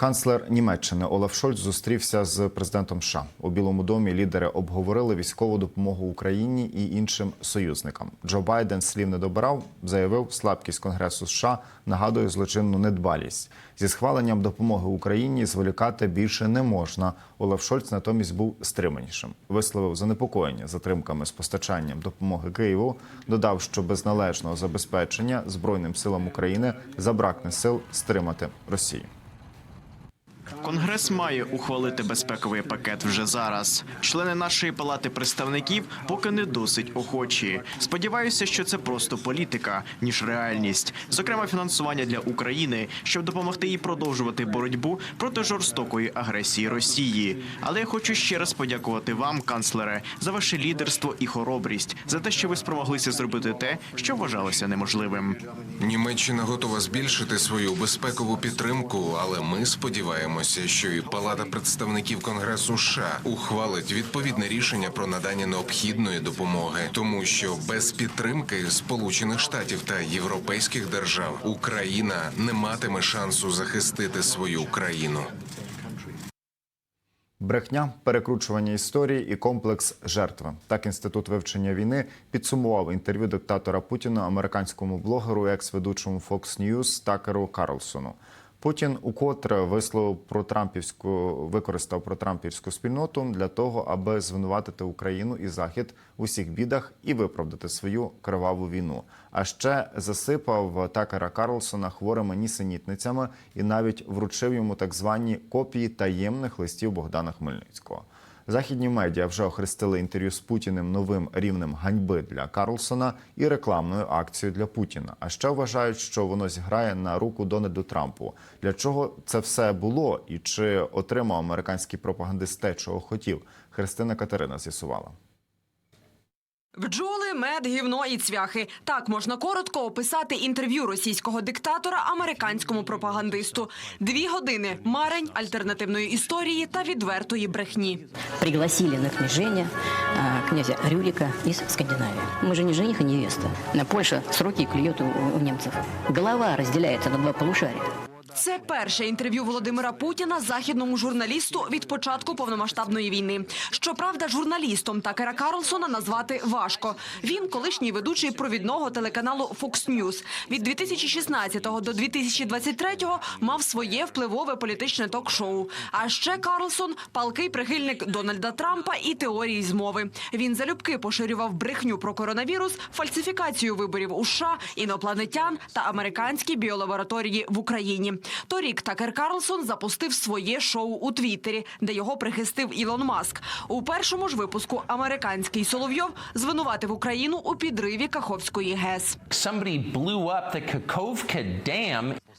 Канцлер Німеччини Олаф Шольц зустрівся з президентом США. У Білому домі лідери обговорили військову допомогу Україні і іншим союзникам. Джо Байден слів не добирав, заявив, слабкість Конгресу США нагадує злочинну недбалість. Зі схваленням допомоги Україні зволікати більше не можна. Олаф Шольц натомість був стриманішим. Висловив занепокоєння затримками з постачанням допомоги Києву. Додав, що без належного забезпечення збройним силам України забракне сил стримати Росію. Конгрес має ухвалити безпековий пакет вже зараз. Члени нашої палати представників поки не досить охочі. Сподіваюся, що це просто політика, ніж реальність, зокрема фінансування для України, щоб допомогти їй продовжувати боротьбу проти жорстокої агресії Росії. Але я хочу ще раз подякувати вам, канцлере, за ваше лідерство і хоробрість, за те, що ви спромоглися зробити те, що вважалося неможливим. Німеччина готова збільшити свою безпекову підтримку, але ми сподіваємося, що і Палата представників Конгресу США ухвалить відповідне рішення про надання необхідної допомоги, тому що без підтримки Сполучених Штатів та європейських держав Україна не матиме шансу захистити свою країну. Брехня, перекручування історії і комплекс жертви. Так інститут вивчення війни підсумував інтерв'ю диктатора Путіна американському блогеру, екс-ведучому Fox News Такеру Карлсону. Путін укотре висловив про трампівську використав про трампівську спільноту для того, аби звинуватити Україну і Захід у всіх бідах і виправдати свою криваву війну. А ще засипав Такера Карлсона хворими нісенітницями і навіть вручив йому так звані копії таємних листів Богдана Хмельницького. Західні медіа вже охрестили інтерв'ю з Путіним новим рівнем ганьби для Карлсона і рекламною акцією для Путіна. А ще вважають, що воно зіграє на руку Дональду Трампу. Для чого це все було і чи отримав американський пропагандист те, чого хотів? Христина Катерина з'ясувала. Бджоли, мед, гівно і цвяхи. Так можна коротко описати інтерв'ю російського диктатора американському пропагандисту. Дві години марень, альтернативної історії та відвертої брехні. пригласили на княжение а, князя Рюрика из Скандинавии. Мы же не жених и невеста. На Польша сроки клюет у, немцев. Голова разделяется на два полушария. Це перше інтерв'ю Володимира Путіна західному журналісту від початку повномасштабної війни. Щоправда, журналістом Такера Карлсона назвати важко. Він колишній ведучий провідного телеканалу Fox News. Від 2016 до 2023 мав своє впливове політичне ток-шоу. А ще Карлсон – палкий прихильник Дональда Трампа і теорії змови. Він залюбки поширював брехню про коронавірус, фальсифікацію виборів у США, інопланетян та американські біолабораторії в Україні. Торік Такер Карлсон запустив своє шоу у Твіттері, де його прихистив Ілон Маск. У першому ж випуску американський Соловйов звинуватив Україну у підриві Каховської ГЕС.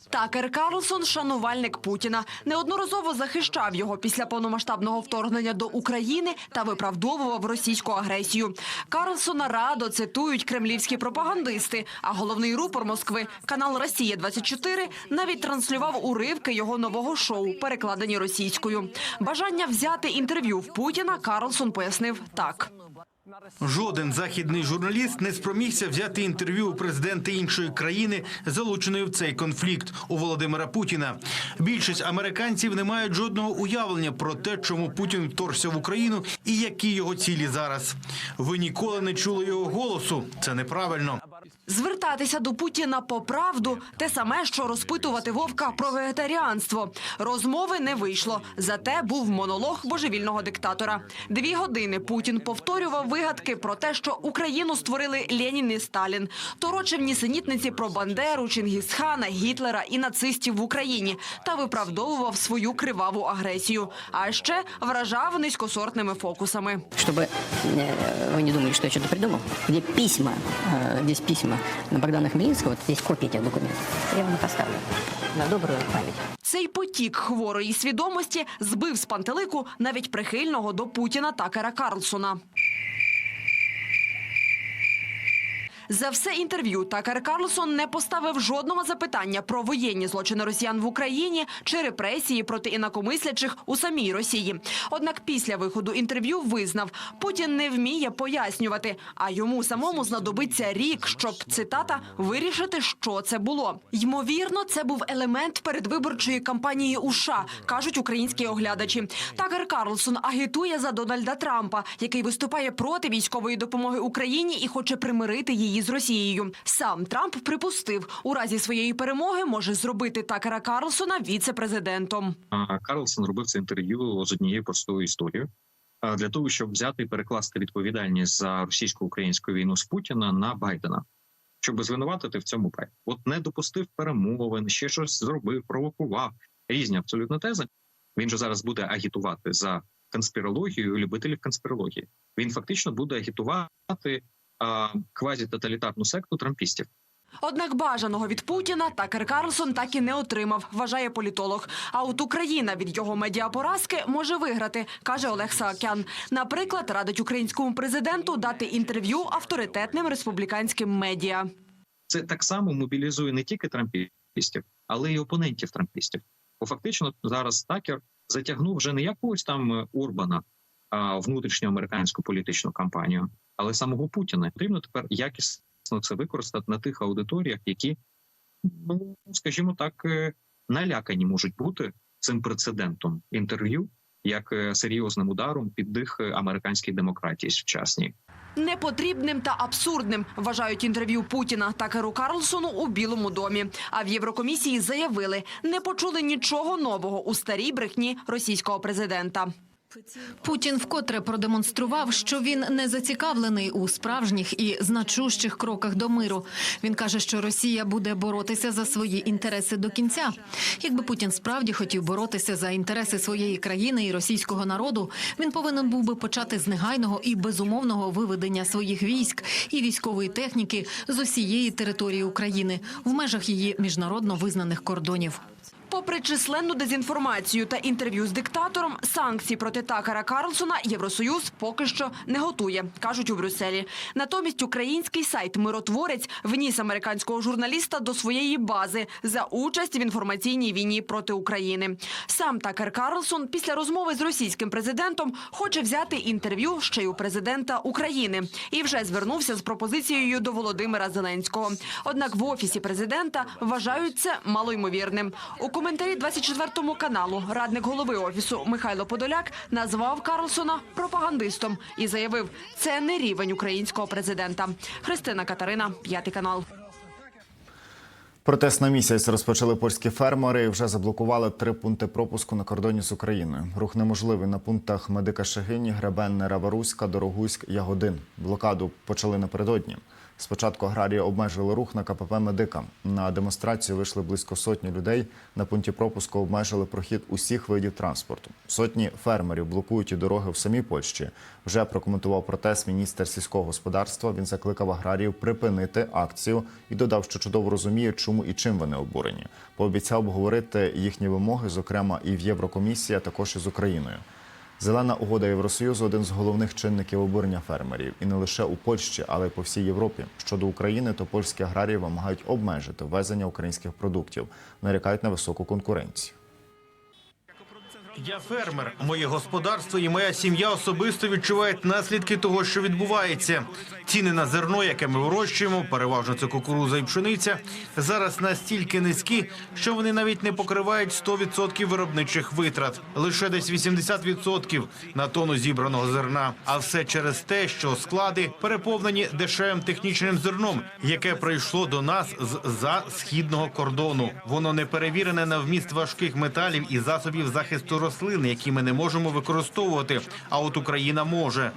Такер Карлсон, шанувальник Путіна, неодноразово захищав його після повномасштабного вторгнення до України та виправдовував російську агресію. Карлсона радо цитують кремлівські пропагандисти. А головний рупор Москви, канал Росія 24 навіть транслював уривки його нового шоу, перекладені російською. Бажання взяти інтерв'ю в Путіна Карлсон пояснив так. Жоден західний журналіст не спромігся взяти інтерв'ю у президента іншої країни, залученої в цей конфлікт у Володимира Путіна. Більшість американців не мають жодного уявлення про те, чому Путін вторгся в Україну і які його цілі зараз. Ви ніколи не чули його голосу. Це неправильно. Звертатися до Путіна по правду те саме, що розпитувати Вовка про вегетаріанство. Розмови не вийшло. Зате був монолог божевільного диктатора. Дві години Путін повторював вигадки про те, що Україну створили Ленін і Сталін. Торочив нісенітниці про Бандеру, Чингісхана, Гітлера і нацистів в Україні та виправдовував свою криваву агресію. А ще вражав низькосортними фокусами. Чтобы э, вы не думали, что я что-то придумал. Где письма, э, здесь письма на Богдана Хмельницького, вот здесь копия этих документов. Я вам поставлю на добрую память. Цей потік хворої свідомості збив з пантелику навіть прихильного до Путіна Такера Карлсона. За все інтерв'ю Такер Карлсон не поставив жодного запитання про воєнні злочини росіян в Україні чи репресії проти інакомислячих у самій Росії. Однак після виходу інтерв'ю визнав, Путін не вміє пояснювати, а йому самому знадобиться рік, щоб цитата вирішити, що це було. Ймовірно, це був елемент передвиборчої кампанії у США, кажуть українські оглядачі. Такер Карлсон агітує за Дональда Трампа, який виступає проти військової допомоги Україні і хоче примирити її з Росією. Сам Трамп припустив, у разі своєї перемоги може зробити Такера Карлсона віце-президентом. Карлсон робив це інтерв'ю з однією простою історією для того, щоб взяти і перекласти відповідальність за російсько-українську війну з Путіна на Байдена, щоб звинуватити в цьому Байдена. От не допустив перемовин, ще щось зробив, провокував різні абсолютно тези. Він же зараз буде агітувати за конспірологію любителів конспірології. Він фактично буде агітувати квазітоталітарну секту трампістів. Однак бажаного від Путіна Такер Карлсон так і не отримав, вважає політолог. А от Україна від його медіапоразки може виграти, каже Олег Саакян. Наприклад, радить українському президенту дати інтерв'ю авторитетним республіканським медіа. це так само мобілізує не тільки трампістів, але й опонентів трампістів. Бо фактично зараз Такер затягнув вже не якогось там Урбана, а внутрішньоамериканську політичну кампанію, але самого Путіна. Потрібно тепер якісно це використати на тих аудиторіях, які, ну скажімо так, е, налякані можуть бути цим прецедентом інтерв'ю як е, серйозним ударом під дих е, американській демократії сучасній. Непотрібним та абсурдним вважають інтерв'ю Путіна Такеру Карлсону у Білому домі. А в Єврокомісії заявили, не почули нічого нового у старій брехні російського президента. Путін вкотре продемонстрував, що він не зацікавлений у справжніх і значущих кроках до миру. Він каже, що Росія буде боротися за свої інтереси до кінця. Якби Путін справді хотів боротися за інтереси своєї країни і російського народу, він повинен був би почати з негайного і безумовного виведення своїх військ і військової техніки з усієї території України в межах її міжнародно визнаних кордонів. Попри численну дезінформацію та інтерв'ю з диктатором, санкцій проти Такера Карлсона Євросоюз поки що не готує, кажуть у Брюсселі. Натомість український сайт Миротворець вніс американського журналіста до своєї бази за участь в інформаційній війні проти України. Сам Такер Карлсон після розмови з російським президентом хоче взяти інтерв'ю ще й у президента України і вже звернувся з пропозицією до Володимира Зеленського. Однак в офісі президента вважають це малоймовірним. У коментарі 24 каналу радник голови офісу Михайло Подоляк назвав Карлсона пропагандистом і заявив, це не рівень українського президента. Христина Катерина, п'ятий канал. Протест на місяць розпочали польські фермери і вже заблокували три пункти пропуску на кордоні з Україною. Рух неможливий на пунктах Медика Шегині, Гребенне, Раваруська, Дорогуськ, Ягодин. Блокаду почали напередодні. Спочатку аграрії обмежили рух на КПП Медика. На демонстрацію вийшли близько сотні людей. На пункті пропуску обмежили прохід усіх видів транспорту. Сотні фермерів блокують і дороги в самій Польщі. Вже прокоментував протест міністр сільського господарства. Він закликав аграріїв припинити акцію і додав, що чудово розуміє, чому і чим вони обурені. Пообіцяв обговорити їхні вимоги, зокрема і в Єврокомісії, а також із Україною. Зелена угода Євросоюзу один з головних чинників обурення фермерів, і не лише у Польщі, але й по всій Європі. Щодо України, то польські аграрії вимагають обмежити ввезення українських продуктів, нарікають на високу конкуренцію. Я фермер. Моє господарство і моя сім'я особисто відчувають наслідки того, що відбувається. Ціни на зерно, яке ми вирощуємо, переважно це кукуруза і пшениця, зараз настільки низькі, що вони навіть не покривають 100% виробничих витрат, лише десь 80% на тонну зібраного зерна. А все через те, що склади переповнені дешевим технічним зерном, яке прийшло до нас з за східного кордону. Воно не перевірене на вміст важких металів і засобів захисту рослин, які ми не можемо використовувати. А от Україна може.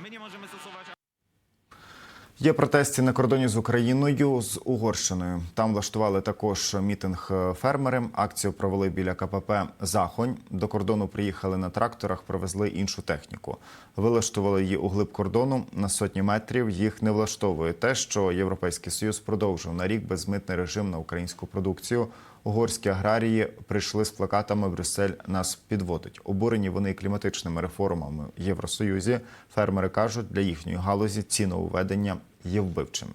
Є протести на кордоні з Україною з Угорщиною. Там влаштували також мітинг фермери. Акцію провели біля КПП Захонь. До кордону приїхали на тракторах, привезли іншу техніку. Вилаштували її у глиб кордону на сотні метрів. Їх не влаштовує те, що Європейський Союз продовжив на рік безмитний режим на українську продукцію. Угорські аграрії прийшли з плакатами Брюссель нас підводить. Обурені вони кліматичними реформами в Євросоюзі. Фермери кажуть, для їхньої галузі цінововведення є вбивчими.